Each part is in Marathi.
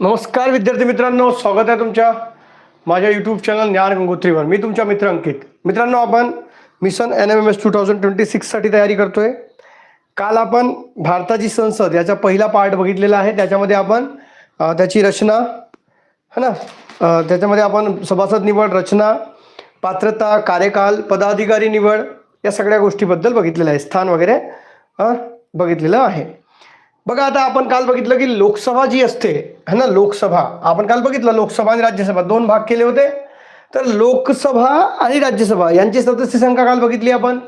नमस्कार विद्यार्थी मित्रांनो स्वागत आहे तुमच्या माझ्या यूट्यूब चॅनल ज्ञान गंगोत्रीवर. मी तुमच्या मित्र अंकित. मित्रांनो आपण mission N M M S two thousand twenty सिक्ससाठी तयारी करतोय. काल आपण भारताची संसद याचा पहिला पार्ट बघितलेला आहे. त्याच्यामध्ये आपण त्याची रचना है ना? त्याच्यामध्ये आपण सभासद निवड रचना पात्रता कार्यकाल पदाधिकारी निवड या सगळ्या गोष्टीबद्दल बघितलेलं आहे. स्थान वगैरे बघितलेलं आहे. बघा आता आपण काल बघितलं की लोकसभा जी असते है ना लोकसभा आपण काल बघितलं लोकसभा आणि राज्यसभा दोन भाग केले होते. तर लोकसभा आणि राज्यसभा यांची सदस्य संख्या काल बघितली आपण.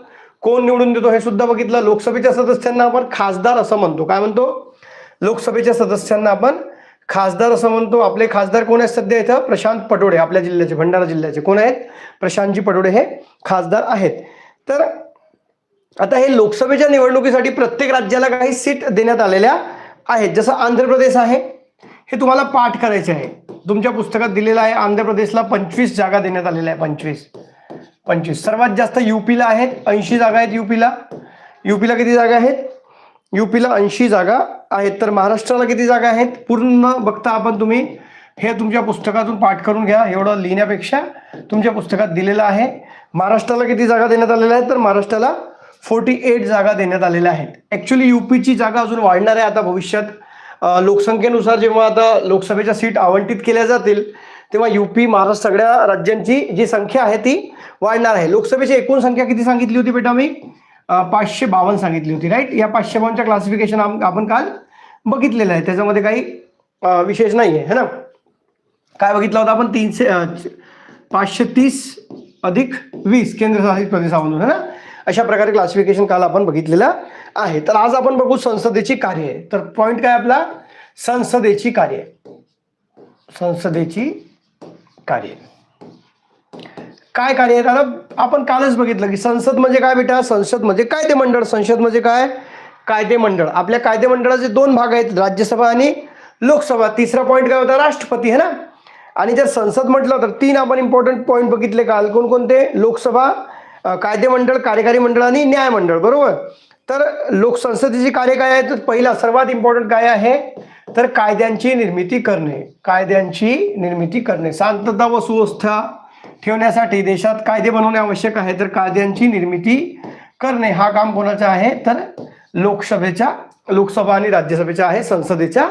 कोण निवडून देतो हे सुद्धा बघितलं. लोकसभेच्या सदस्यांना आपण खासदार असं म्हणतो. काय म्हणतो? लोकसभेच्या सदस्यांना आपण खासदार असं म्हणतो. आपले खासदार कोण आहेत सध्या इथं? प्रशांत पटोडे आपल्या जिल्ह्याचे भंडारा जिल्ह्याचे कोण आहेत? प्रशांतजी पटोडे हे खासदार आहेत. तर आता हे लोकसभेच्या निवडणुकीसाठी प्रत्येक राज्याला काही सीट देण्यात आलेल्या आहेत. जसं आंध्र प्रदेश आहे हे तुम्हाला पाठ करायचे आहे. तुमच्या पुस्तकात दिलेलं आहे आंध्र प्रदेशला पंचवीस जागा देण्यात आलेल्या आहे पंचवीस. पंचवीस. सर्वात जास्त युपीला आहेत ऐंशी जागा आहेत युपीला. युपीला किती जागा आहेत? युपीला ऐंशी जागा आहेत. तर महाराष्ट्राला किती जागा आहेत? पूर्ण बघता आपण तुम्ही. हे तुमच्या पुस्तकातून पाठ करून घ्या. एवढं लिहिण्यापेक्षा तुमच्या पुस्तकात दिलेलं आहे. महाराष्ट्राला किती जागा देण्यात आलेल्या आहेत? तर महाराष्ट्राला फोर्टी एट जागा देण्यात आलेल्या आहेत. ॲक्च्युली युपीची जागा अजून वाढणार आहे आता भविष्यात. लोकसंख्येनुसार जेव्हा आता लोकसभेच्या सीट आवंटित केल्या जातील तेव्हा युपी महाराष्ट्र सगळ्या राज्यांची जी संख्या आहे ती वाढणार आहे. लोकसभेची एकूण संख्या किती सांगितली होती बेटा मी? पाचशे बावन्न सांगितली होती राईट या पाचशे बावन्नच्या क्लासिफिकेशन आपण काल बघितलेलं आहे. त्याच्यामध्ये काही विशेष नाही आहे है ना? काय बघितलं होतं आपण? तीनशे पाचशे तीस अधिक वीस केंद्रशासित प्रदेशामधून है ना? अशा प्रकारे क्लासिफिकेशन काल आपण बघितलेलं आहे. तर आज आपण बघू संसदेची कार्य. तर पॉइंट काय आपला? संसदेची कार्य. संसदेची कार्य. काय कार्य? आहेत आपण कालच बघितलं की संसद म्हणजे काय बेटा? संसद म्हणजे कायदे मंडळ? संसद म्हणजे काय? कायदेमंडळ आपल्या कायदेमंडळाचे दोन भाग आहेत राज्यसभा आणि लोकसभा. तिसरा पॉईंट काय होता? राष्ट्रपती है ना? आणि जर संसद म्हटलं तर तीन आपण इम्पॉर्टंट पॉईंट बघितले काल. कोणकोणते? लोकसभा कायदेमंडळ कार्यकारी मंडळ आणि न्यायमंडळ बरोबर? तर लोकसंसदेची कार्य काय आहे? तर पहिला सर्वात इम्पॉर्टंट काय आहे? तर कायद्यांची निर्मिती करणे. कायद्यांची निर्मिती करणे. शांतता व सुव्यवस्था ठेवण्यासाठी देशात कायदे बनवणे आवश्यक आहे. तर कायद्यांची निर्मिती करणे. हा काम कोणाचा आहे? तर लोकसभेच्या लोकसभा आणि राज्यसभेच्या आहे संसदेच्या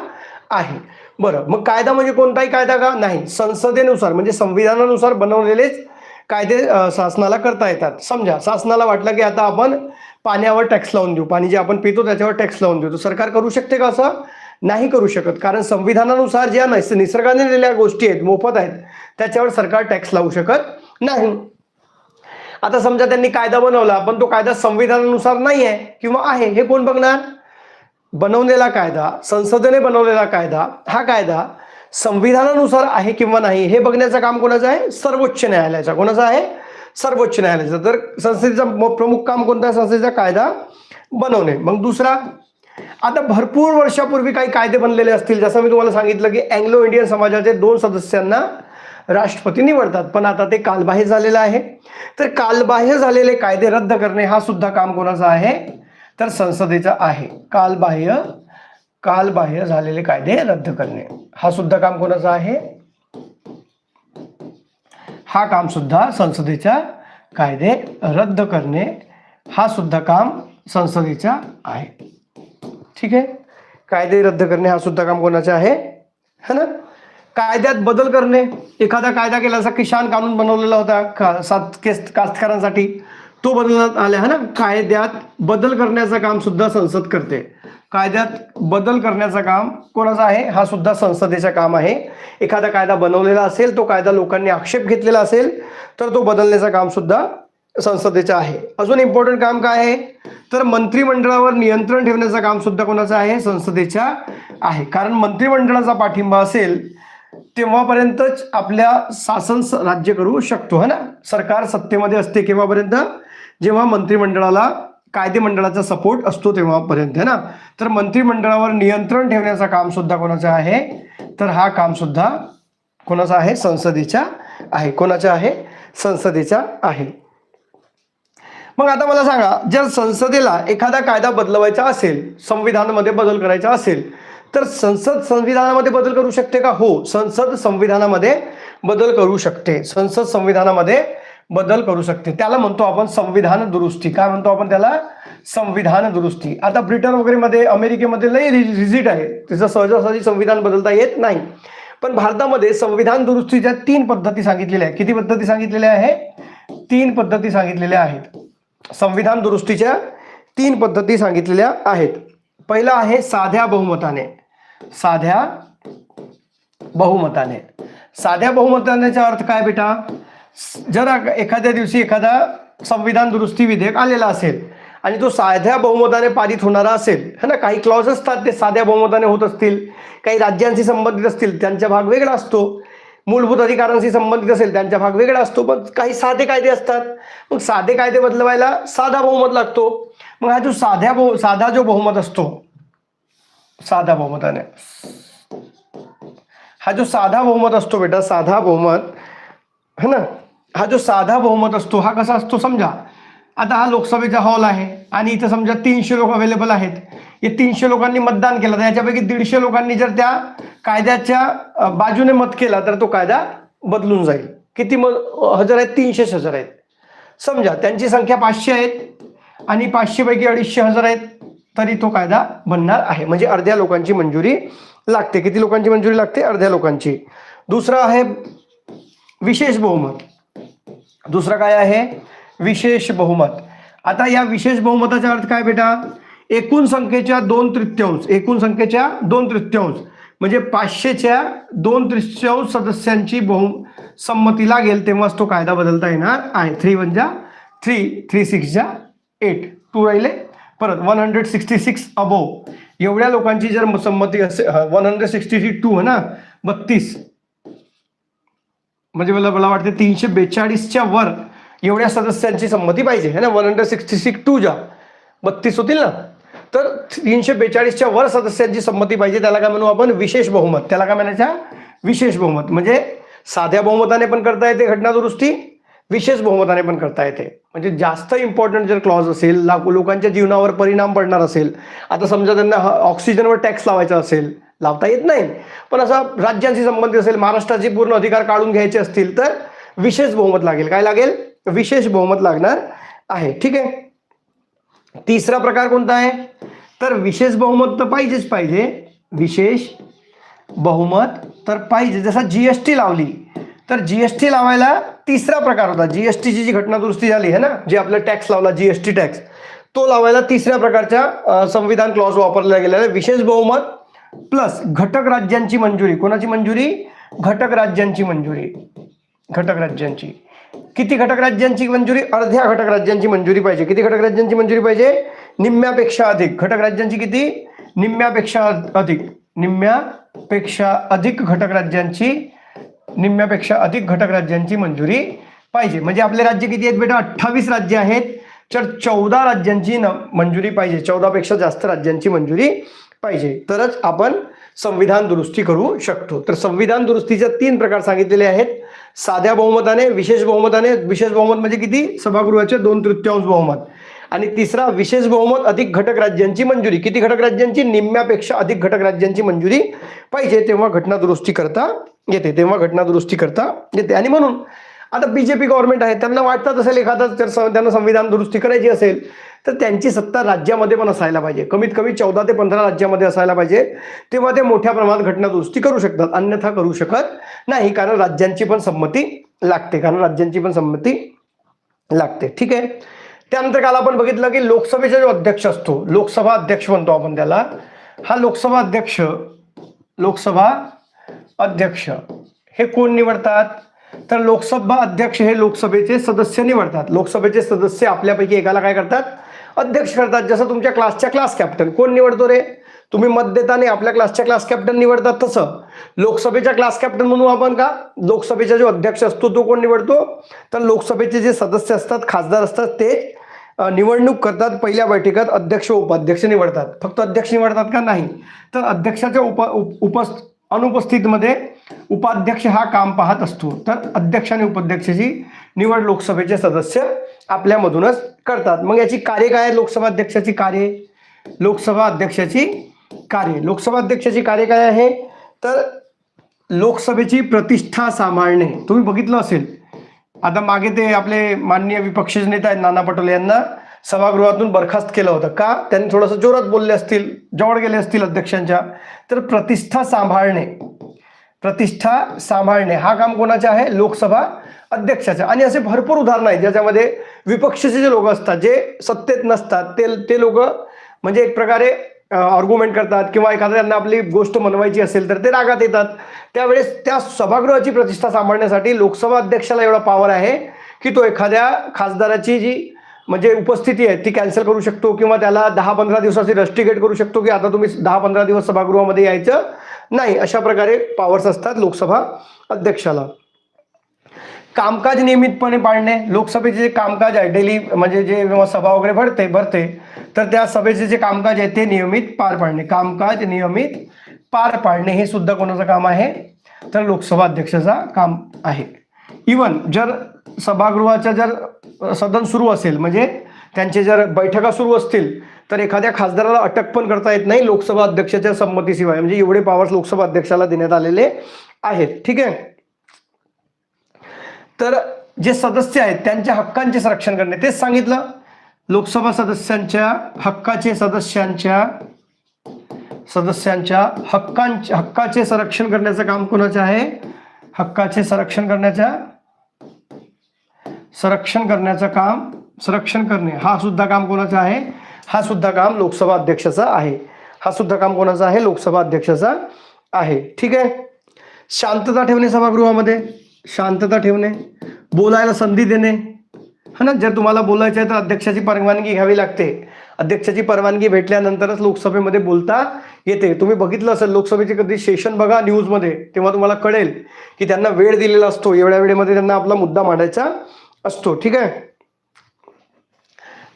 आहे. बरं मग कायदा म्हणजे कोणताही कायदा का? नाही. संसदेनुसार म्हणजे संविधानानुसार बनवलेलेच कायदे शासनाला करता येतात. समजा शासनाला वाटलं की आता आपण पाण्यावर टॅक्स लावून देऊ. पाणी जे आपण पितो त्याच्यावर टॅक्स लावून देऊ. तर सरकार करू शकते का असं? नाही करू शकत. कारण संविधानानुसार ज्या नैस निसर्गाने दिलेल्या गोष्टी आहेत मोफत आहेत त्याच्यावर सरकार टॅक्स लावू शकत नाही. आता समजा त्यांनी कायदा बनवला पण तो कायदा संविधानानुसार नाही आहे किंवा आहे हे कोण बघणार? बनवलेला कायदा संसदेने बनवलेला कायदा हा कायदा संविधानानुसार आहे किंवा नाही हे बघण्याचं काम कोणाचं आहे? सर्वोच्च न्यायालयाचा. कोणाचं आहे? सर्वोच्च न्यायालयाचं. तर संस्थेचं प्रमुख काम कोणतं आहे? संस्थेचा कायदा बनवणे. मग दुसरा आता भरपूर वर्षापूर्वी काही कायदे बनलेले असतील. जसं मी तुम्हाला सांगितलं की अँग्लो इंडियन समाजाचे दोन सदस्यांना राष्ट्रपती निवडतात. पण आता ते कालबाह्य झालेलं आहे. तर कालबाह्य झालेले कायदे रद्द करणे हा सुद्धा काम कोणाचा आहे? तर संसदेचा आहे. कालबाह्य कालबाह्य झालेले कायदे रद्द करणे. हा सुद्धा काम कोणाचा आहे? हा काम सुद्धा संसदेच्या कायदे रद्द करणे. हा सुद्धा काम संसदेचा आहे. ठीक आहे? कायदे रद्द करणे हा सुद्धा काम कोणाचा आहे? है ना? कायद्यात बदल करणे. एखादा कायदा केला असा किसान कानून बनवलेला होता का सात केस कास्तकारांसाठी तो बदलण्यात आला है ना? कायद्यात बदल करण्याचं काम सुद्धा संसद करते. कायद्यात बदल करण्याचं काम कोणाचं आहे? हा सुद्धा संसदेचं काम आहे. एखादा कायदा बनवलेला असेल तो कायदा लोकांनी आक्षेप घेतलेला असेल तर तो बदलण्याचं काम सुद्धा संसदेचं आहे. अजून इम्पॉर्टंट काम काय आहे? तर मंत्रिमंडळावर नियंत्रण ठेवण्याचं काम सुद्धा कोणाचं आहे? संसदेच्या आहे. कारण मंत्रिमंडळाचा पाठिंबा असेल तेव्हापर्यंतच आपल्या शासन राज्य करू शकतो है ना? सरकार सत्तेमध्ये असते केव्हापर्यंत? जेव्हा मंत्रिमंडळाला कायदे मंडळाचा सपोर्ट असतो तेव्हापर्यंत है ना? तर मंत्रिमंडळावर नियंत्रण ठेवण्याचं काम सुद्धा कोणाचं आहे? तर हा काम सुद्धा कोणाचा आहे? संसदेच्या आहे. कोणाच्या आहे? संसदेच्या आहे. मग आता मला सांगा जर संसदेला एखादा कायदा बदलवायचा असेल संविधानामध्ये बदल करायचा असेल तर संसद संविधानामध्ये बदल करू शकते का? हो संसद संविधानामध्ये बदल करू शकते. संसद संविधानामध्ये बदल करू शकते. त्याला म्हणतो आपण संविधान दुरुस्ती. काय म्हणतो आपण त्याला? संविधान दुरुस्ती. आता ब्रिटन वगैरे मध्ये अमेरिकेमध्ये लई रिजिट आहे. तिचं सहजासहजी संविधान बदलता येत नाही. पण भारतामध्ये संविधान दुरुस्तीच्या तीन पद्धती सांगितलेल्या आहेत. किती पद्धती सांगितलेल्या आहे? तीन पद्धती सांगितलेल्या आहेत. संविधान दुरुस्तीच्या तीन पद्धती सांगितलेल्या आहेत. पहिला आहे साध्या बहुमताने. साध्या बहुमताने. साध्या बहुमतानेचा अर्थ काय बेटा? जर एखाद्या दिवशी एखादा संविधान दुरुस्ती विधेयक आलेला असेल आणि तो साध्या बहुमताने पारित होणारा असेल है ना? काही क्लॉज असतात ते साध्या बहुमताने होत असतील. काही राज्यांशी संबंधित असतील त्यांचा भाग वेगळा असतो. मूलभूत अधिकारांशी संबंधित असेल त्यांचा भाग वेगळा असतो. पण काही साधे कायदे असतात. मग साधे कायदे बदलवायला साधा बहुमत लागतो. मग हा जो साध्या बहु साधा जो बहुमत असतो साधा बहुमताने. हा जो साधा बहुमत असतो बेटा साधा बहुमत है ना? हा जो साधा बहुमत असतो हा कसा असतो समजा. आता हा लोकसभेचा हॉल आहे आणि इथं समजा तीनशे लोक अवेलेबल आहेत. हे तीनशे लोकांनी मतदान केलं तर याच्यापैकी दीडशे लोकांनी जर त्या कायद्याच्या बाजूने मत केला तर तो कायदा बदलून जाईल. किती मत हजार आहेत? तीनशेच हजार आहेत. समजा त्यांची संख्या पाचशे आहेत आणि पाचशेपैकी अडीचशे हजार आहेत तरी तो कायदा बनणार आहे. म्हणजे अर्ध्या लोकांची मंजुरी लागते. किती लोकांची मंजुरी लागते? अर्ध्या लोकांची. दुसरा आहे विशेष बहुमत. दुसरा काय आहे? विशेष बहुमत. आता या विशेष बहुमताचा अर्थ काय बेटा? एकूण संख्येच्या दोन तृतीयांश एकूण संख्येच्या दोन तृतीयांश. म्हणजे पाचशेच्या दोन तृतीयांश सदस्यांची बहु संमती लागेल तेव्हाच तो कायदा बदलता येणार आहे. थ्री वन जा थ्री थ्री सिक्स जा एट टू राहिले. परत one hundred sixty six above एवढ्या लोकांची जर संमती असेल one hundred sixty six two है ना? बत्तीस. म्हणजे मला मला वाटते तीनशे बेचाळीसच्या वर एवढ्या सदस्यांची संमती पाहिजे है ना? One hundred sixty six two जा बत्तीस होतील ना? तर तीनशे बेचाळीसच्या वर सदस्यांची संमती पाहिजे त्याला काय म्हणू आपण? विशेष बहुमत. त्याला काय म्हणायचं? विशेष बहुमत. म्हणजे साध्या बहुमताने पण करता येते घटना दुरुस्ती विशेष बहुमताने पण करता येते. म्हणजे जास्त इम्पॉर्टंट जर क्लॉज असेल लाखो लोकांच्या जीवनावर परिणाम पडणार असेल आता समजा त्यांना ऑक्सिजनवर टॅक्स लावायचा असेल लावता येत नाही. पण असा राज्यांशी संबंधित असेल महाराष्ट्राचे पूर्ण अधिकार काढून घ्यायचे असतील तर विशेष बहुमत लागेल. काय लागेल? विशेष बहुमत लागणार आहे. ठीक आहे? तिसरा प्रकार कोणता आहे? तर विशेष बहुमत तर पाहिजेच पाहिजे. विशेष बहुमत तर पाहिजे. जसा जीएसटी लावली तर जीएसटी लावायला तिसरा प्रकार होता. जीएसटीची जी घटना दुरुस्ती झाली आहे ना जे आपला टॅक्स लावला जीएसटी टॅक्स तो लावायला तिसऱ्या प्रकारच्या संविधान क्लॉज वापरला गेलेला आहे विशेष बहुमत प्लस घटक राज्यांची मंजुरी. कोणाची मंजुरी? घटक राज्यांची मंजुरी. घटक राज्यांची. किती घटक राज्यांची मंजुरी? अर्ध्या घटक राज्यांची मंजुरी पाहिजे. किती घटक राज्यांची मंजुरी पाहिजे? निम्म्यापेक्षा अधिक. घटक राज्यांची किती? निम्म्यापेक्षा अधिक. निम्म्यापेक्षा अधिक घटक राज्यांची निम्म्यापेक्षा अधिक घटक राज्यांची मंजुरी पाहिजे. म्हणजे आपले राज्य किती आहेत बेटा? अठ्ठावीस राज्य आहेत. तर चौदा राज्यांची न मंजुरी पाहिजे. चौदापेक्षा जास्त राज्यांची मंजुरी पाहिजे. तरच आपण संविधान दुरुस्ती करू शकतो. तर संविधान दुरुस्तीचे तीन प्रकार सांगितलेले आहेत. साध्या बहुमताने विशेष बहुमताने विशेष बहुमत म्हणजे किती? सभागृहाचे दोन तृतीयांश बहुमत. आणि तिसरा विशेष बहुमत अधिक घटक राज्यांची मंजुरी. किती घटक राज्यांची? निम्म्यापेक्षा अधिक घटक राज्यांची मंजुरी पाहिजे. तेव्हा घटना दुरुस्ती करता येते. तेव्हा घटना दुरुस्ती करता येते. आणि म्हणून आता बीजेपी गव्हर्नमेंट आहे. त्यांना वाटतात असेल एखादा जर सं- त्यांना संविधान दुरुस्ती करायची असेल तर त्यांची सत्ता राज्यामध्ये पण असायला पाहिजे. कमीत कमी चौदा ते पंधरा राज्यामध्ये असायला पाहिजे. तेव्हा ते मोठ्या प्रमाणात घटना दुरुस्ती करू शकतात. अन्यथा करू शकत नाही. कारण राज्यांची पण संमती लागते. कारण राज्यांची पण संमती लागते. ठीक आहे? त्यानंतर काल आपण बघितलं की लोकसभेचा जो अध्यक्ष असतो लोकसभा अध्यक्ष म्हणतो आपण त्याला. हा लोकसभा अध्यक्ष लोकसभा अध्यक्ष हे कोण निवडतात? तर लोकसभा अध्यक्ष हे लोकसभेचे सदस्य निवडतात. लोकसभेचे सदस्य आपल्यापैकी एकाला काय करतात? अध्यक्ष करतात. जसं तुमच्या क्लासच्या क्लास कॅप्टन कोण निवडतो रे? तुम्ही मत देताने आपल्या क्लासच्या क्लास कॅप्टन निवडतात तसं. लोकसभेच्या क्लास कॅप्टन म्हणू आपण का? लोकसभेचा जो अध्यक्ष असतो तो कोण निवडतो? तर लोकसभेचे जे सदस्य असतात खासदार असतात ते निवडणूक करतात पहिल्या बैठकीत. अध्यक्ष उपाध्यक्ष निवडतात. फक्त अध्यक्ष निवडतात का? नाही. तर अध्यक्षाच्या उप उप- उपस् अनुपस्थितीमध्ये उपाध्यक्ष हा काम पाहत असतो. तर अध्यक्ष आणि उपाध्यक्षाची निवड लोकसभेचे सदस्य आपल्यामधूनच करतात. मग याची कार्य काय आहे लोकसभा अध्यक्षाची कार्य. लोकसभा अध्यक्षाची कार्य. लोकसभा अध्यक्षाची कार्य काय आहे? तर लोकसभेची प्रतिष्ठा सांभाळणे. तुम्ही बघितलं असेल. आता मागे ते आपले माननीय विपक्ष नेते आहेत नाना पटोले यांना सभागृहातून बरखास्त केलं होतं. का? त्यांनी थोडंसं जोरात बोलले असतील जवळ गेले असतील अध्यक्षांच्या. तर प्रतिष्ठा सांभाळणे. प्रतिष्ठा सांभाळणे. हा काम कोणाचे आहे? लोकसभा अध्यक्षाचे. आणि असे भरपूर उदाहरणं आहेत ज्याच्यामध्ये विपक्षाचे जे लोक असतात जे सत्तेत नसतात ते ते लोक म्हणजे एक प्रकारे आर्ग्युमेंट करतात किंवा एखाद्या त्यांना आपली गोष्ट मनवायची असेल तर ते रागात येतात. त्यावेळेस त्या सभागृहाची प्रतिष्ठा सांभाळण्यासाठी लोकसभा अध्यक्षाला एवढा पॉवर आहे की तो एखाद्या खासदाराची जी म्हणजे उपस्थिती आहे ती कॅन्सल करू शकतो किंवा त्याला दहा पंधरा दिवसाची रस्टिकेट करू शकतो की आता तुम्ही दहा पंधरा दिवस सभागृहामध्ये यायचं नाही अशा प्रकारे पॉवर्स असतात लोकसभा अध्यक्षाला. कामकाज नियमितपणे पाळणे लोकसभेचे जे कामकाज आहे डेली म्हणजे जे सभा वगैरे भरते भरते तर त्या सभेचे जे कामकाज आहे ते नियमित पार पाडणे. कामकाज नियमित पार पाडणे हे सुद्धा कोणाचं काम आहे? तर लोकसभा अध्यक्षाचा काम आहे. इवन जर सभागृहाच्या जर सदन सुरू असेल म्हणजे त्यांचे जर बैठका सुरू असतील तर एखाद्या खासदाराला अटक पण करता येत नाही लोकसभा अध्यक्षाच्या संमतीशिवाय. म्हणजे एवढे पॉवर्स लोकसभा अध्यक्षाला देण्यात आलेले आहेत. ठीक आहे? तर जे सदस्य आहेत त्यांच्या हक्कांचे संरक्षण करणे तेच सांगितलं. लोकसभा सदस्यांच्या हक्काचे सदस्यांच्या सदस्यांच्या हक्कांचे हक्काचे संरक्षण करण्याचं काम कोणाचं आहे? हक्काचे संरक्षण करण्याच्या संरक्षण करण्याचं काम संरक्षण करणे हा सुद्धा काम कोणाचं आहे? हा सुद्धा काम लोकसभा अध्यक्षाचा आहे. हा सुद्धा काम कोणाचा आहे? लोकसभा अध्यक्षाचा आहे. ठीक आहे? शांतता ठेवणे सभागृहामध्ये. शांतता ठेवणे बोलायला संधी देणे. हा ना जर तुम्हाला बोलायचं आहे तर अध्यक्षाची परवानगी घ्यावी लागते. अध्यक्षाची परवानगी भेटल्यानंतरच लोकसभेमध्ये बोलता येते. तुम्ही बघितलं असेल लोकसभेचे कधी सेशन बघा न्यूजमध्ये तेव्हा तुम्हाला कळेल की त्यांना वेळ दिलेला असतो. एवढ्या वेळेमध्ये त्यांना आपला मुद्दा मांडायचा असतो. ठीक आहे?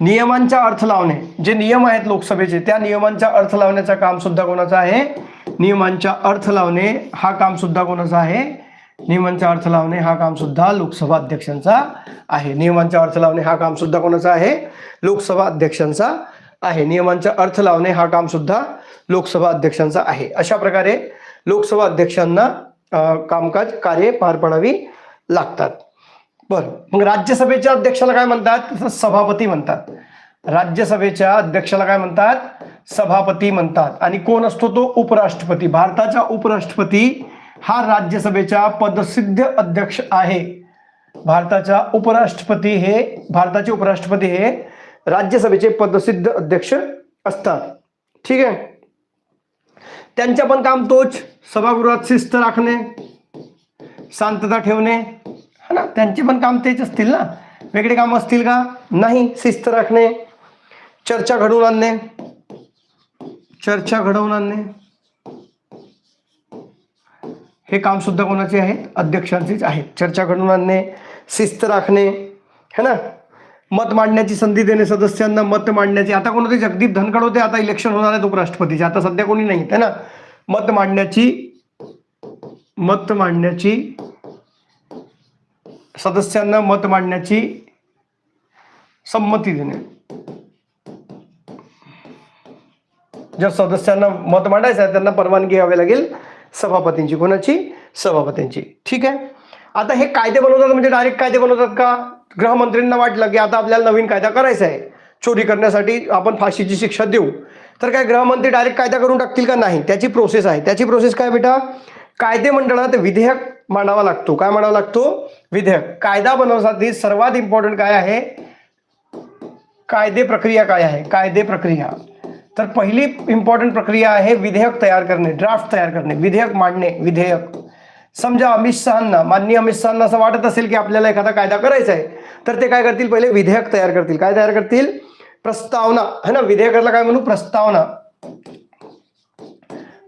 नियमांचा अर्थ लावणे. जे नियम आहेत लोकसभेचे त्या नियमांचा अर्थ लावण्याचं काम सुद्धा कोणाचं आहे? नियमांचा अर्थ लावणे हा काम सुद्धा कोणाचा आहे? नियमांचा अर्थ लावणे हा काम सुद्धा लोकसभा अध्यक्षांचा आहे. नियमांचा अर्थ लावणे हा काम सुद्धा कोणाचा आहे? लोकसभा अध्यक्षांचा आहे. नियमांचा अर्थ लावणे हा काम सुद्धा लोकसभा अध्यक्षांचा आहे. अशा प्रकारे लोकसभा अध्यक्षांना कामकाज कार्य पार पाडावी लागतात. बरं. मग राज्यसभेच्या अध्यक्षाला काय म्हणतात? सभापती म्हणतात. राज्यसभेच्या अध्यक्षाला काय म्हणतात? सभापती म्हणतात. आणि कोण असतो तो? उपराष्ट्रपती. भारताचा उपराष्ट्रपती हा राज्यसभेचा पदसिद्ध अध्यक्ष आहे. भारताचा उपराष्ट्रपती हे भारताचे उपराष्ट्रपती हे राज्यसभेचे पदसिद्ध अध्यक्ष असतात. ठीक आहे? त्यांच्या पण काम तोच. सभागृहात शिस्त राखणे शांतता ठेवणे. हा ना? त्यांचे पण काम तेच असतील ना? वेगळे काम असतील का? नाही. शिस्त राखणे चर्चा घडवून आणणे. चर्चा घडवून आणणे. हे काम सुद्धा कोणाचे आहेत अध्यक्षांचेच आहेत चर्चा घडून आणणे शिस्त राखणे है ना? मत मांडण्याची संधी देणे सदस्यांना मत मांडण्याची. आता कोणते जगदीप धनखड होते आता इलेक्शन होणार आहेत उपराष्ट्रपतीचे. आता सध्या कोणी नाही है ना? मत मांडण्याची मत मांडण्याची सदस्यांना मत मांडण्याची संमती देणे. जर सदस्यांना मत मांडायचं आहे त्यांना परवानगी घ्यावी लागेल. सभापतींची कोणाची? सभापतींची. ठीक आहे? आता हे कायदे बनवतात म्हणजे डायरेक्ट कायदे बनवतात का? गृहमंत्र्यांना वाटलं की आता आपल्याला नवीन कायदा करायचा आहे. चोरी करण्यासाठी आपण फाशीची शिक्षा देऊ. तर काय गृहमंत्री डायरेक्ट कायदा करून टाकतील का? नाही. त्याची प्रोसेस आहे. त्याची प्रोसेस काय बेटा? कायदे मंडळात विधेयक मांडावा लागतो. काय मांडावा लागतो? विधेयक. कायदा बनवण्यासाठी सर्वात इम्पॉर्टंट काय आहे? कायदे प्रक्रिया काय आहे? कायदे प्रक्रिया. तर पहिली इम्पॉर्टंट प्रक्रिया आहे विधेयक तयार करणे ड्राफ्ट तयार करणे विधेयक मांडणे विधेयक. समजा अमित शहांना माननीय अमित शहांना असं वाटत असेल की आपल्याला एखादा कायदा करायचा आहे तर ते काय करतील? पहिले विधेयक तयार करतील. काय तयार करतील? प्रस्तावना. है ना? विधेयकाला काय म्हणू? प्रस्तावना.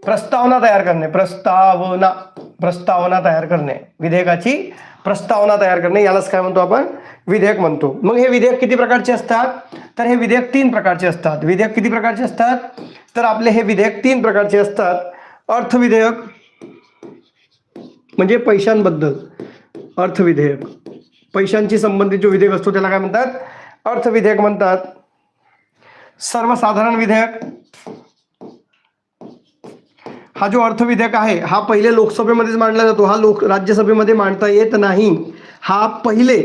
प्रस्तावना तयार करणे. प्रस्तावना. प्रस्तावना तयार करणे. विधेयकाची प्रस्तावना तयार करणे यालाच काय म्हणतो आपण? विधेयक म्हणतो. मग हे विधेयक किती प्रकारचे असतात? तर हे विधेयक तीन प्रकारचे असतात. विधेयक किती प्रकारचे असतात? तर आपले हे विधेयक तीन प्रकारचे असतात. अर्थविधेयक म्हणजे पैशांबद्दल. अर्थविधेयक. पैशांची संबंधित जो विधेयक असतो त्याला काय म्हणतात? अर्थविधेयक म्हणतात. सर्वसाधारण विधेयक. हा जो अर्थविधेयक आहे हा पहिले लोकसभेमध्येच मांडला जातो. हा लोक राज्यसभेमध्ये मांडता येत नाही. हा पहिले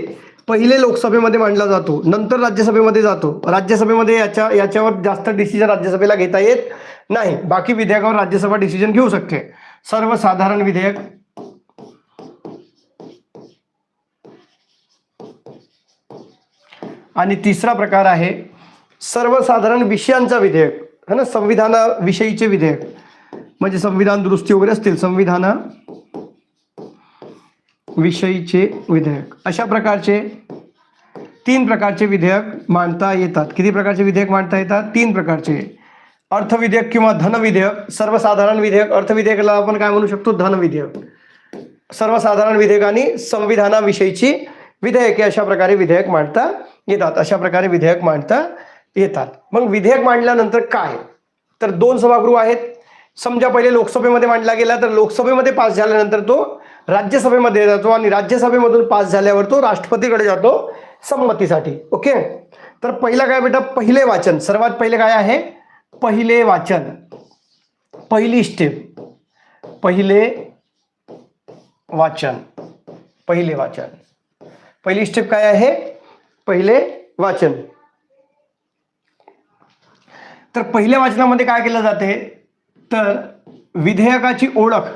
पहिले लोकसभेमध्ये मांडला जातो. नंतर राज्यसभेमध्ये जातो. राज्यसभेमध्ये याच्या याच्यावर जास्त डिसिजन राज्यसभेला घेता येत नाही. बाकी विधेयकावर राज्यसभा डिसिजन घेऊ शकते. सर्वसाधारण विधेयक. आणि तिसरा प्रकार आहे सर्वसाधारण विषयांचा विधेयक. है ना? संविधानाविषयीचे विधेयक. म्हणजे संविधान दुरुस्ती वगैरे असतील संविधाना विषयीचे विधेयक. अशा प्रकारचे तीन प्रकारचे विधेयक मांडता येतात. किती प्रकारचे विधेयक मांडता येतात? तीन प्रकारचे. अर्थविधेयक किंवा धन विधेयक सर्वसाधारण विधेयक. अर्थविधेयकाला आपण काय म्हणू शकतो? धन विधेयक सर्वसाधारण विधेयक आणि संविधानाविषयीची विधेयके अशा प्रकारे विधेयक मांडता येतात. अशा प्रकारे विधेयक मांडता येतात. मग विधेयक मांडल्यानंतर काय? तर दोन सभागृह आहेत. समजा पहिले लोकसभेमध्ये मांडला गेला तर लोकसभेमध्ये पास झाल्यानंतर तो राज्यसभेमध्ये जातो आणि राज्यसभेमधून पास झाल्यावर तो राष्ट्रपतीकडे जातो संमतीसाठी. ओके? तर पहिला काय बेटा? पहिले वाचन. सर्वात पहिले काय आहे? पहिले वाचन. पहिली स्टेप पहिले वाचन. पहिले वाचन. पहिली स्टेप काय आहे? पहिले वाचन. तर पहिल्या वाचनामध्ये काय केलं जाते? तर विधेयकाची ओळख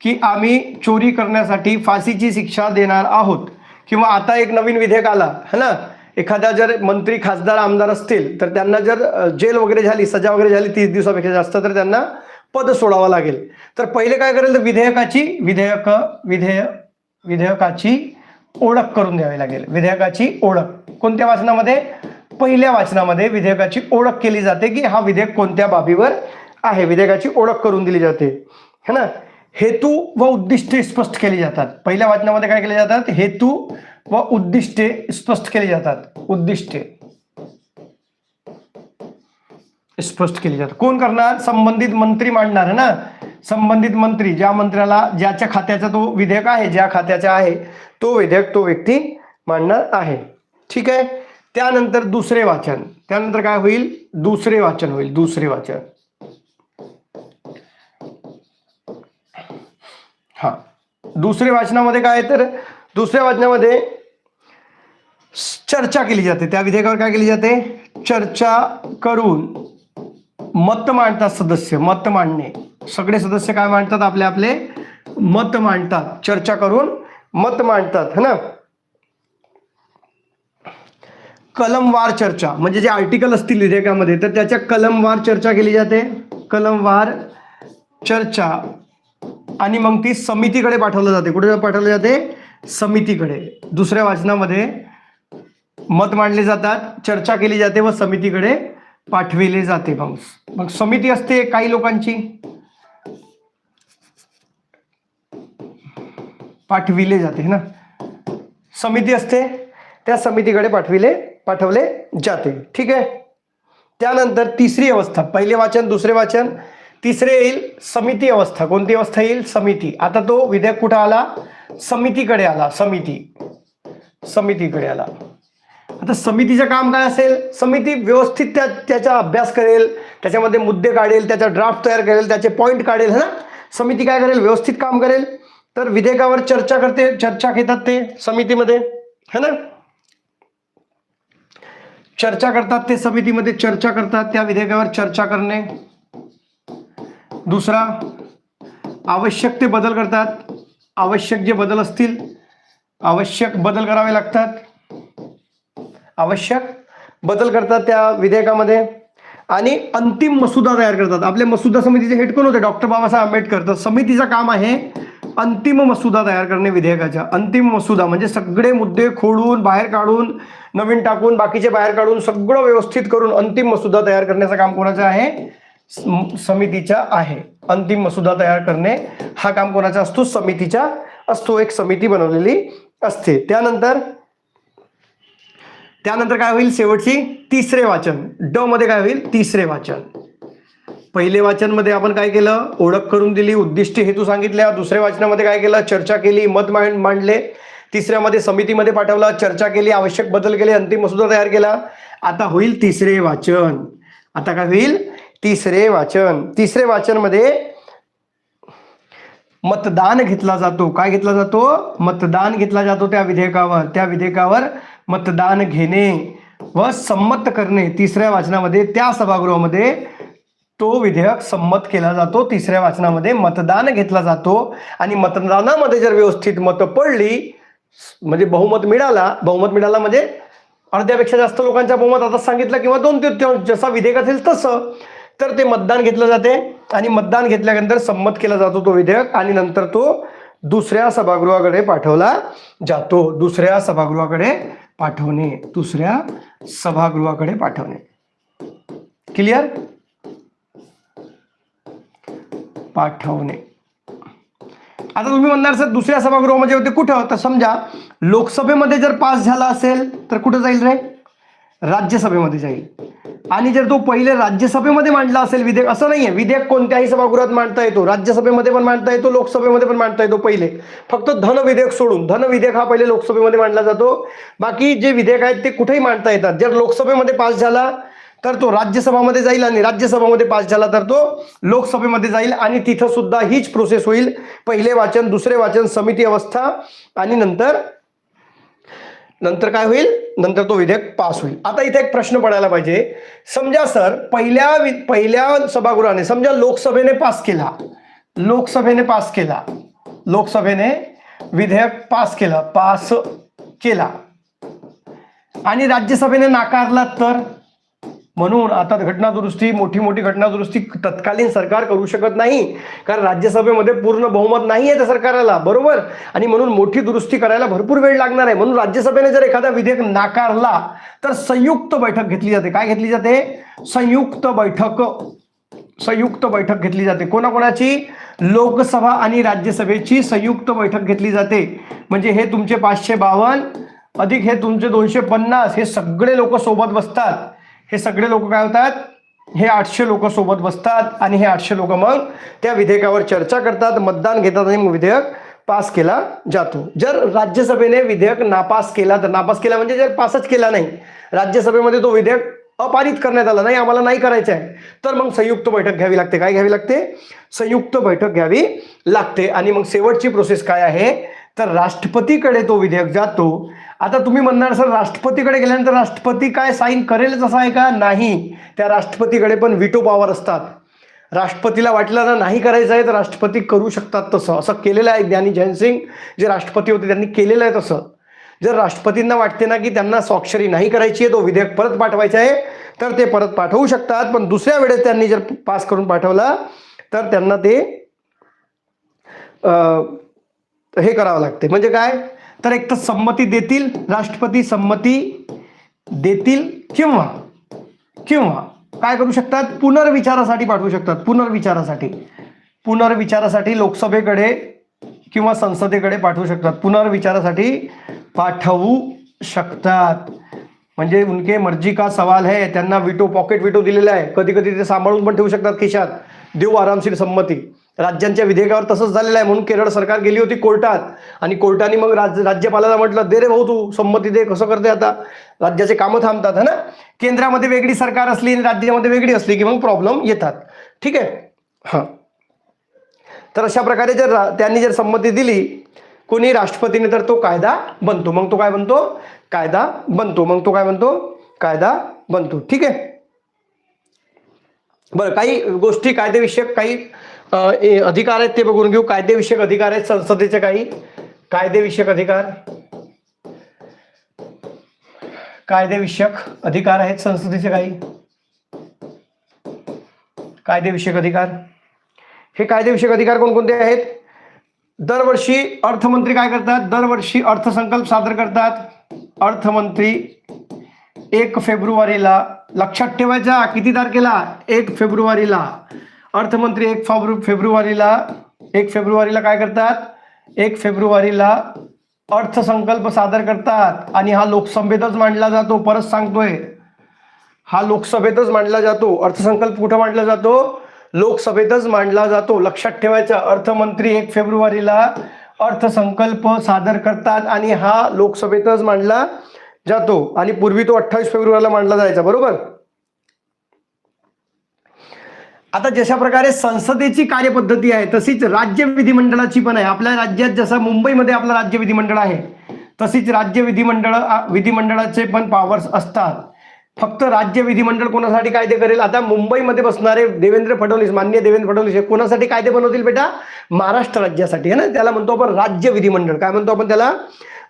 की आम्ही चोरी करण्यासाठी फाशीची शिक्षा देणार आहोत. किंवा आता एक नवीन विधेयक आला है ना? एखादा जर मंत्री खासदार आमदार असतील तर त्यांना जर जेल वगैरे झाली सजा वगैरे झाली तीस दिवसापेक्षा जास्त तर त्यांना पद सोडावं लागेल. तर पहिले काय करेल तर विधेयकाची विधेयक विधेय विधेयकाची ओळख करून द्यावी लागेल. विधेयकाची ओळख. कोणत्या वाचनामध्ये? पहिल्या वाचनामध्ये विधेयकाची ओळख केली जाते की हा विधेयक कोणत्या बाबीवर आहे विधेयकाची ओळख करून दिली जाते. है ना? हेतू व उद्दिष्टे स्पष्ट केली जातात. पहिल्या वाचनामध्ये काय केले जातात? हेतू व उद्दिष्टे स्पष्ट केली जातात. उद्दिष्टे. स्पष्ट केली जातात. कोण करणार? संबंधित मंत्री मांडणार है ना? संबंधित मंत्री ज्या मंत्र्याला ज्याच्या खात्याचा तो विधेयक आहे ज्या खात्याचा आहे तो विधेयक तो व्यक्ती मांडणार आहे. ठीक आहे? त्यानंतर दुसरे वाचन. त्यानंतर काय होईल? दुसरे वाचन होईल. दुसरे वाचन. हा. दुसरे वाचनामध्ये काय आहे तर दुसऱ्या वाचनामध्ये चर्चा केली जाते. त्या विधेयकावर काय केली जाते? चर्चा करून मत मांडतात सदस्य मत मांडणे. सगळे सदस्य काय मांडतात? आपले आपले मत मांडतात. चर्चा करून मत मांडतात है ना? कलमवार चर्चा म्हणजे जे आर्टिकल असतील विधेयकामध्ये तर त्याच्या कलमवार चर्चा केली जाते. कलमवार चर्चा. आणि मग ती समितीकडे पाठवलं जाते. कुठे पाठवले जाते? समितीकडे. दुसऱ्या वाचनामध्ये मत मांडले जातात चर्चा केली जाते व समितीकडे पाठविले जाते मग मग समिती असते काही लोकांची. पाठविले जाते ना? समिती असते त्या समितीकडे पाठविले पाठवले जाते. ठीक आहे? त्यानंतर तिसरी अवस्था. पहिले वाचन दुसरे वाचन. तिसरे येईल समिती अवस्था. कोणती अवस्था येईल? समिती. आता तो विधेयक कुठं आला? समितीकडे आला. समिती. समितीकडे आला. आता समितीचं काम काय असेल? समिती व्यवस्थित त्या त्याचा अभ्यास करेल त्याच्यामध्ये मुद्दे काढेल त्याचा ड्राफ्ट तयार करेल त्याचे पॉईंट काढेल है ना? समिती काय करेल? व्यवस्थित काम करेल. तर विधेयकावर चर्चा करते चर्चा घेतात ते समितीमध्ये है ना? चर्चा करतात ते समितीमध्ये चर्चा करतात त्या विधेयकावर चर्चा करणे. दुसरा आवश्यक ते बदल करतात. आवश्यक जे बदल असतील आवश्यक बदल करावे लागतात. आवश्यक बदल करतात त्या विधेयकामध्ये. आणि अंतिम मसुदा तयार करतात. आपले मसुदा समितीचे हेड कोण होते? डॉक्टर बाबासाहेब आंबेडकर. तर समितीचं काम आहे अंतिम मसुदा तयार करणे विधेयकाच्या. अंतिम मसुदा म्हणजे सगळे मुद्दे खोडून बाहेर काढून नवीन टाकून बाकीचे बाहेर काढून सगळं व्यवस्थित करून अंतिम मसुदा तयार करण्याचं काम कोणाचं आहे? समितीच्या आहे. अंतिम मसुदा तयार करणे हा काम कोणाचा असतो? समितीच्या असतो. एक समिती बनवलेली असते. त्यानंतर त्यानंतर काय होईल शेवटची? तिसरे वाचन. ड मध्ये काय होईल? तिसरे वाचन. पहिले वाचनमध्ये आपण काय केलं? ओळख करून दिली उद्दिष्ट हेतू सांगितल्या. दुसऱ्या वाचनामध्ये काय केलं? चर्चा केली मत मांडले. तिसऱ्यामध्ये समितीमध्ये पाठवला चर्चा केली आवश्यक बदल केले अंतिम मसुदा तयार केला. आता होईल तिसरे वाचन. आता काय होईल? तिसरे वाचन. तिसरे वाचनमध्ये मतदान घेतला जातो. काय घेतला जातो? मतदान घेतला जातो त्या विधेयकावर. त्या विधेयकावर मतदान घेणे व संमत करणे. तिसऱ्या वाचनामध्ये त्या सभागृहामध्ये तो विधेयक संमत केला जातो. तिसऱ्या वाचनामध्ये मतदान घेतला जातो. आणि मतदानामध्ये जर व्यवस्थित मतं पडली म्हणजे बहुमत मिळाला बहुमत मिळाला म्हणजे अर्ध्यापेक्षा जास्त लोकांच्या बहुमत आता सांगितलं किंवा दोन तृतीयांश जसा विधेयक असेल तसं. तर ते मतदान घेतलं जाते आणि मतदान घेतल्यानंतर संमत केला जातो तो विधेयक आणि नंतर तो दुसऱ्या सभागृहाकडे पाठवला जातो. दुसऱ्या सभागृहाकडे पाठवणे दुसऱ्या सभागृहाकडे पाठवणे. क्लिअर पाठवणे. आता तुम्ही म्हणणार सर दुसऱ्या सभागृहामध्ये होते कुठं? तर समजा लोकसभेमध्ये जर पास झाला असेल तर कुठं जाईल रे? राज्यसभेमध्ये जाईल. आणि जर तो पहिले राज्यसभेमध्ये मांडला असेल विधेयक असं नाहीये. विधेयक कोणत्याही सभागृहात मांडता येतो. राज्यसभेमध्ये पण मांडता येतो लोकसभेमध्ये पण मांडता येतो पहिले. फक्त धन विधेयक सोडून. धन विधेयक हा पहिले लोकसभेमध्ये मांडला जातो. बाकी जे विधेयक आहेत ते कुठेही मांडता येतात. जर लोकसभेमध्ये पास झाला तर तो राज्यसभामध्ये जाईल आणि राज्यसभामध्ये पास झाला तर तो लोकसभेमध्ये जाईल आणि तिथं सुद्धा हीच प्रोसेस होईल. पहिले वाचन दुसरे वाचन समिती अवस्था आणि नंतर नंतर काय होईल? नंतर तो विधेयक पास होईल. आता इथे एक प्रश्न पडायला पाहिजे. समजा सर पहिल्या पहिल्या सभागृहाने समजा लोकसभेने पास केला. लोकसभेने पास केला. लोकसभेने विधेयक पास केलं पास केला. आणि राज्यसभेने नाकारला तर? म्हणून आता घटना दुरुस्ती मोठी मोठी घटना दुरुस्ती तत्कालीन सरकार करू शकत नाही. कारण राज्यसभेमध्ये पूर्ण बहुमत नाही आहे त्या सरकारला बरोबर? आणि म्हणून मोठी दुरुस्ती करायला भरपूर वेळ लागणार आहे. म्हणून राज्यसभेने जर एखादा विधेयक नाकारला तर संयुक्त बैठक घेतली जाते. काय घेतली जाते? संयुक्त बैठक. संयुक्त बैठक घेतली जाते. कोणाकोणाची? लोकसभा आणि राज्यसभेची संयुक्त बैठक घेतली जाते. म्हणजे हे तुमचे पाचशे बावन्न अधिक हे तुमचे दोनशे पन्नास हे सगळे लोक सोबत बसतात. हे सगळे लोक काय होतात? हे आठशे लोक सोबत बसतात आणि हे आठशे लोक मग त्या विधेयकावर चर्चा करतात मतदान घेतात आणि मग विधेयक पास केला जातो. जर राज्यसभेने विधेयक नापास केला तर नापास केला म्हणजे जर पासच केला नाही राज्यसभेमध्ये तो विधेयक अपारित करण्यात आला नाही आम्हाला नाही करायचं आहे. तर मग संयुक्त बैठक घ्यावी लागते. काय घ्यावी लागते? संयुक्त बैठक घ्यावी लागते. आणि मग शेवटची प्रोसेस काय आहे? तर राष्ट्रपतीकडे तो विधेयक जातो. आता तुम्ही म्हणणार सर राष्ट्रपतीकडे गेल्यानंतर राष्ट्रपती काय साईन करेलच असं आहे का? नाही. त्या राष्ट्रपतीकडे पण विटो पॉवर असतात. राष्ट्रपतीला वाटलं ना नाही करायचं आहे तर राष्ट्रपती करू शकतात तसं. असं केलेलं आहे ज्ञानी जयसिंग जे राष्ट्रपती होते त्यांनी केलेलं आहे तसं. जर राष्ट्रपतींना वाटते ना की त्यांना स्वाक्षरी नाही करायची आहे तो विधेयक परत पाठवायचा आहे तर ते परत पाठवू शकतात. पण दुसऱ्या वेळेस त्यांनी जर पास करून पाठवला तर त्यांना ते हे करावं लागते. म्हणजे काय? तर एक तर संमती देतील राष्ट्रपती संमती देतील किंवा किंवा काय करू शकतात? पुनर्विचारासाठी पाठवू शकतात. पुनर्विचारासाठी. पुनर्विचारासाठी लोकसभेकडे किंवा संसदेकडे पाठवू शकतात. पुनर्विचारासाठी पाठवू शकतात. म्हणजे उनके मर्जी का सवाल है त्यांना विटो पॉकेट विटो दिलेला आहे. कधी कधी ते सांभाळून पण ठेवू शकतात खिशात. देऊ आरामशीर संमती. राज्यांच्या विधेयकावर तसंच झालेलं आहे. म्हणून केरळ सरकार गेली होती कोर्टात. आणि कोर्टाने मग राज राज्यपालाला म्हटलं दे रे भाऊ तू संमती दे कसं करते आता? राज्याचे कामं थांबतात है ना? केंद्रामध्ये वेगळी सरकार असली आणि राज्यामध्ये वेगळी असली की मग प्रॉब्लेम येतात. ठीक आहे? हां. तर अशा प्रकारे जर रा- त्यांनी जर संमती दिली कोणी राष्ट्रपतीने तर तो कायदा बनतो. मग तो काय बनतो? कायदा बनतो. मग तो काय बनतो? कायदा बनतो. ठीक आहे? बरं काही गोष्टी कायदेविषयक काही अधिकार आहेत ते बघून घेऊ. कायदेविषयक अधिकार आहेत संसदेचे काही. कायदेविषयक अधिकार. कायदेविषयक अधिकार आहेत संसदेचे काही. कायदेविषयक अधिकार. हे कायदेविषयक अधिकार कोणकोणते आहेत? दरवर्षी अर्थमंत्री काय करतात? दरवर्षी अर्थसंकल्प सादर करतात. अर्थमंत्री एक फेब्रुवारीला लक्षात ठेवायचा. किती तारखेला? एक फेब्रुवारीला. अर्थमंत्री एक फेब्रुवारीला एक फेब्रुवारीला काय करतात? एक फेब्रुवारीला अर्थसंकल्प सादर करतात आणि हा लोकसभेतच मांडला जातो. परत सांगतोय. हा लोकसभेतच मांडला जातो. अर्थसंकल्प कुठं मांडला जातो? लोकसभेतच मांडला जातो. लक्षात ठेवायचं अर्थमंत्री एक फेब्रुवारीला अर्थसंकल्प सादर करतात आणि हा लोकसभेतच मांडला जातो. आणि पूर्वी तो अठ्ठावीस फेब्रुवारीला मांडला जायचा. बरोबर? आता जशा प्रकारे संसदेची कार्यपद्धती आहे तशीच राज्य विधिमंडळाची पण आहे. आपल्या राज्यात जसं मुंबईमध्ये आपलं राज्य विधिमंडळ आहे तशीच राज्य विधिमंडळ विधिमंडळाचे पण पॉवर्स असतात. फक्त राज्य विधिमंडळ कोणासाठी कायदे करेल? आता मुंबईमध्ये बसणारे देवेंद्र फडणवीस मान्य देवेंद्र फडणवीस हे कोणासाठी कायदे बनवतील बेटा? महाराष्ट्र राज्यासाठी आहे ना? त्याला म्हणतो आपण राज्य विधिमंडळ. काय म्हणतो आपण त्याला?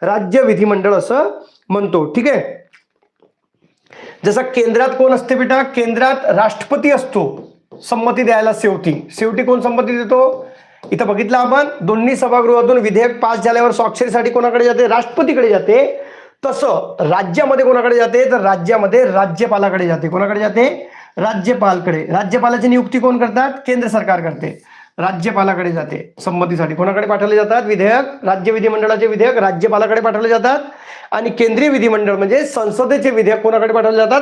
राज्य विधिमंडळ असं म्हणतो. ठीक आहे? जसं केंद्रात कोण असते बेटा? केंद्रात राष्ट्रपती असतो. संमती द्यायला शेवटी. शेवटी कोण संमती देतो? इथं बघितलं आपण दोन्ही सभागृहातून विधेयक पास झाल्यावर स्वाक्षरीसाठी कोणाकडे जाते? राष्ट्रपतीकडे जाते. तसं राज्यामध्ये कोणाकडे जाते? तर राज्यामध्ये राज्यपालाकडे जाते. कोणाकडे जाते? राज्यपालकडे. राज्यपालाची नियुक्ती कोण करतात? केंद्र सरकार करते. राज्यपालाकडे जाते. संमतीसाठी कोणाकडे पाठवले जातात? विधेयक राज्य विधिमंडळाचे विधेयक राज्यपालाकडे पाठवले जातात. आणि केंद्रीय विधिमंडळ म्हणजे संसदेचे विधेयक कोणाकडे पाठवले जातात?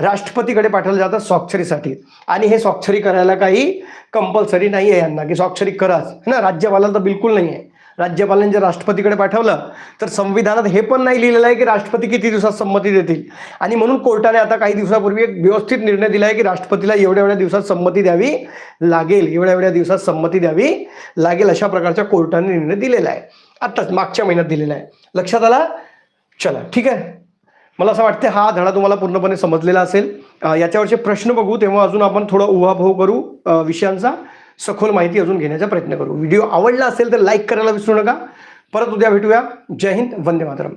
राष्ट्रपतीकडे पाठवले जातात स्वाक्षरीसाठी. आणि हे स्वाक्षरी करायला काही कंपल्सरी नाही आहे यांना की स्वाक्षरी कराच. ना? राज्यपालाला तर बिलकुल नाही आहे राज्यपालांनी जर राष्ट्रपतीकडे पाठवलं तर संविधानात हे पण नाही लिहिलेलं आहे की राष्ट्रपती किती दिवसात संमती देतील. आणि म्हणून कोर्टाने आता काही दिवसापूर्वी एक व्यवस्थित निर्णय दिला आहे की राष्ट्रपतीला एवढ्या एवढ्या दिवसात संमती द्यावी लागेल एवढ्या एवढ्या दिवसात संमती द्यावी लागेल अशा प्रकारच्या कोर्टाने निर्णय दिलेला आहे. आत्ताच मागच्या महिन्यात दिलेला आहे. लक्षात आला? चला ठीक आहे. मला असं वाटतं हा धडा तुम्हाला पूर्णपणे समजलेला असेल. याच्यावरचे प्रश्न बघू तेव्हा अजून आपण थोडा उहाभाव करू विषयांचा. सखोल माहिती अजून घेण्याचा प्रयत्न करू. व्हिडिओ आवडला असेल तर लाईक करायला विसरू नका. परत उद्या भेटूया. जय हिंद वंदे मातरम.